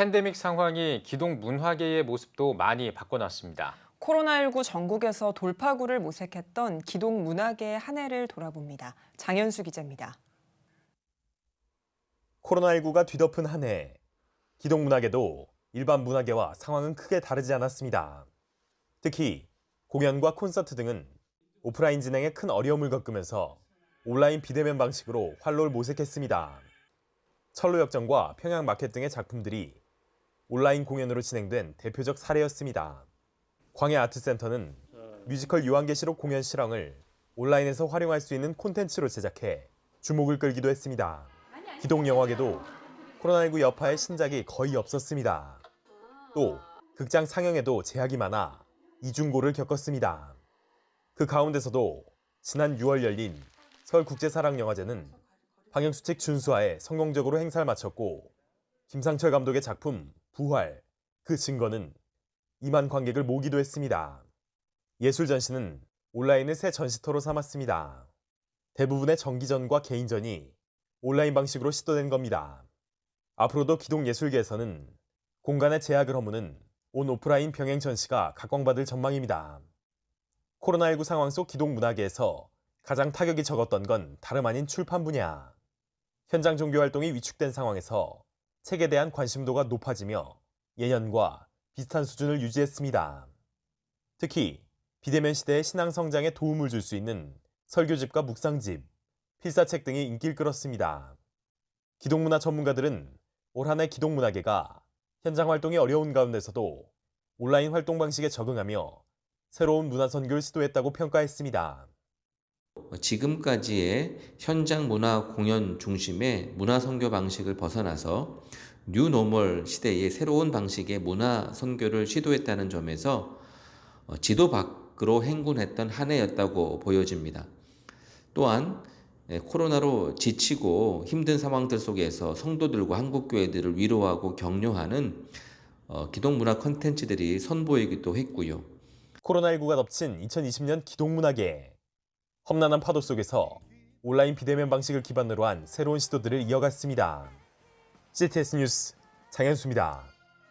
팬데믹 상황이 기동 문화계의 모습도 많이 바꿔놨습니다. 코로나19 전국에서 돌파구를 모색했던 기동 문화계의 한 해를 돌아봅니다. 장현수 기자입니다. 코로나19가 뒤덮은 한 해, 기동 문화계도 일반 문화계와 상황은 크게 다르지 않았습니다. 특히 공연과 콘서트 등은 오프라인 진행에 큰 어려움을 겪으면서 온라인 비대면 방식으로 활로를 모색했습니다. 철로역정과 평양 마켓 등의 작품들이 온라인 공연으로 진행된 대표적 사례였습니다. 광해 아트센터는 뮤지컬 유한계시록 공연 실황을 온라인에서 활용할 수 있는 콘텐츠로 제작해 주목을 끌기도 했습니다. 기동 영화계도 코로나19 여파의 신작이 거의 없었습니다. 또 극장 상영에도 제약이 많아 이중고를 겪었습니다. 그 가운데서도 지난 6월 열린 서울국제사랑영화제는 방역수칙 준수하에 성공적으로 행사를 마쳤고 김상철 감독의 작품 부활 그 증거는 2만 관객을 모기도 했습니다. 예술 전시는 온라인을 새 전시터로 삼았습니다. 대부분의 정기전과 개인전이 온라인 방식으로 시도된 겁니다. 앞으로도 기동 예술계에서는 공간의 제약을 허무는 온 오프라인 병행 전시가 각광받을 전망입니다. 코로나19 상황 속 기동 문화계에서 가장 타격이 적었던 건 다름 아닌 출판 분야. 현장 종교 활동이 위축된 상황에서 책에 대한 관심도가 높아지며 예년과 비슷한 수준을 유지했습니다. 특히 비대면 시대의 신앙 성장에 도움을 줄 수 있는 설교집과 묵상집, 필사책 등이 인기를 끌었습니다. 기동문화 전문가들은 올 한해 기동문화계가 현장 활동이 어려운 가운데서도 온라인 활동 방식에 적응하며 새로운 문화 선교를 시도했다고 평가했습니다. 지금까지의 현장 문화 공연 중심의 문화 선교 방식을 벗어나서 뉴 노멀 시대의 새로운 방식의 문화 선교를 시도했다는 점에서 어, 지도 밖으로 행군했던 한 해였다고 보여집니다. 또한 예, 코로나로 지치고 힘든 상황들 속에서 성도들과 한국 교회들을 위로하고 격려하는 어, 기동 문화 컨텐츠들이 선보이기도 했고요. 코로나19가 덮친 2020년 기동문화계. 험난한 파도 속에서 온라인 비대면 방식을 기반으로 한 새로운 시도들을 이어갔습니다. CTS 뉴스 장현수입니다.